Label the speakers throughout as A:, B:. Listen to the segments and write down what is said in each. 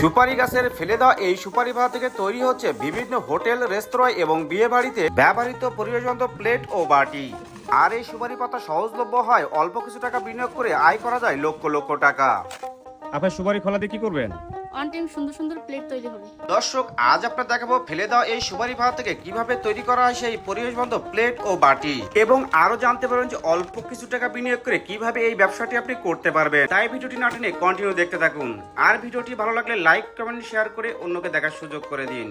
A: সুপারি গাছের ফেলে দেওয়া এই সুপারি ভাড়া থেকে তৈরি হচ্ছে বিভিন্ন হোটেল, রেস্তোরাঁ এবং বিয়ে বাড়িতে ব্যবহৃত পরিবেশন্ত প্লেট ও বাটি। আর এই সুপারি পাতা সহজলভ্য হয়, অল্প কিছু টাকা বিনিয়োগ করে আয় করা যায় লক্ষ লক্ষ টাকা।
B: আপনার সুপারি খোলা দিয়ে কি করবেন?
C: অন সুন্দর সুন্দর প্লেট তৈরি হবে।
A: দর্শক, আজ আপনার দেখাবো ফেলে দেওয়া এই সুপারি ভাত থেকে কীভাবে তৈরি করা হয় সেই পরিবেশ প্লেট ও বাটি। এবং আরও জানতে পারবেন যে অল্প কিছু টাকা বিনিয়োগ করে কীভাবে এই ব্যবসাটি আপনি করতে পারবেন। তাই ভিডিওটি না টেনে কন্টিনিউ দেখতে থাকুন। আর ভিডিওটি ভালো লাগলে লাইক কমেন্ট শেয়ার করে অন্যকে দেখার সুযোগ করে দিন।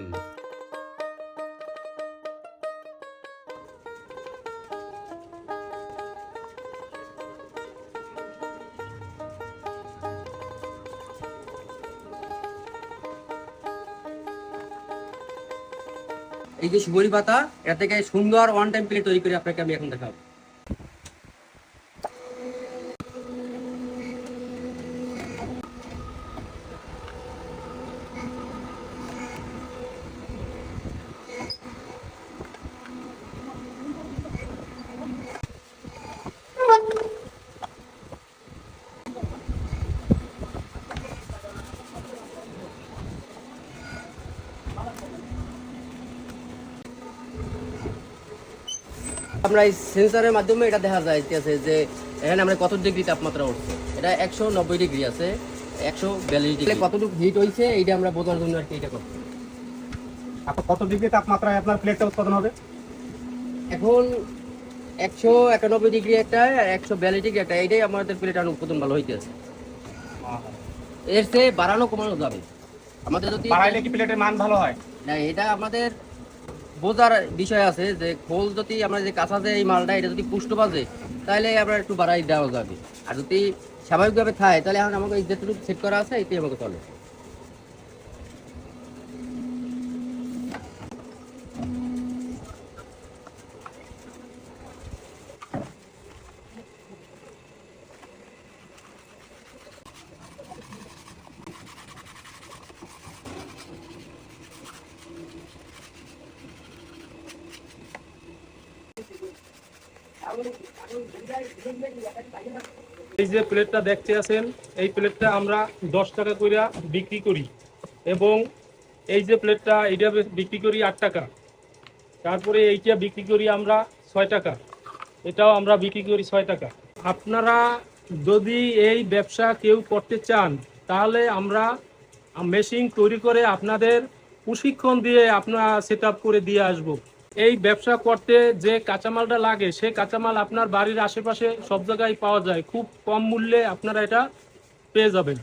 D: এই যে সুবরি পাতা এটা থেকে সুন্দর ওয়ান টাইম প্লেট তৈরি করে আপনাকে আমি এখন দেখাবো। আমরা এই সেন্সারের মাধ্যমে এটা দেখা যাইতেছে যে এখানে আমরা কত ডিগ্রি তাপমাত্রা উঠছে। এটা একশো নব্বই ডিগ্রি আছে একশো বিয়াল্লিশ ডিগ্রি কতটুকু হিট হয়েছে এইটা আমরা বোঝার জন্য আর কি এটা করছি।
B: আপনার কত ডিগ্রি তাপমাত্রায় আপনার প্লেটটা উৎপাদন হবে?
D: এখন একশো একানব্বই ডিগ্রি একটা আর একশো বিয়াল্লিশ ডিগ্রি একটা এইটাই আমাদের প্লেট উৎপাদন ভালো হইতেছে এর চেয়ে বাড়ানো কমানো যাবে। আমাদের যদি
B: বাড়াইলে কি প্লেটের মান ভালো হয়?
D: না এটা আমাদের বোঝার বিষয় আছে যে খোল যদি আমরা যে কাঁচা যে এই মালটা, এটা যদি পুষ্ট বাজে তাহলে আমরা একটু বাড়াই দেওয়া যাবে। আর যদি স্বাভাবিকভাবে থাকে তাহলে এখন আমাকে এই যেটুকু সেট করা আছে, এটাই আমাকে চলে।
E: এই যে প্লেটটা দেখতে আছেন, এই প্লেটটা আমরা দশ টাকা করে বিক্রি করি এবং এই যে প্লেটটা এইটা বিক্রি করি আট টাকা। তারপরে এইটা বিক্রি করি আমরা ছয় টাকা। এটাও আমরা বিক্রি করি ছয় টাকা। আপনারা যদি এই ব্যবসা কেউ করতে চান, তাহলে আমরা মেশিন তৈরি করে আপনাদের প্রশিক্ষণ দিয়ে আপনার সেট করে দিয়ে আসব। এই ব্যবসা করতে যে কাঁচামালটা লাগে সেই কাঁচামাল আপনার বাড়ির আশেপাশে সব জায়গায় পাওয়া যায়। খুব কম মূল্যে আপনারা এটা পেয়ে যাবেন।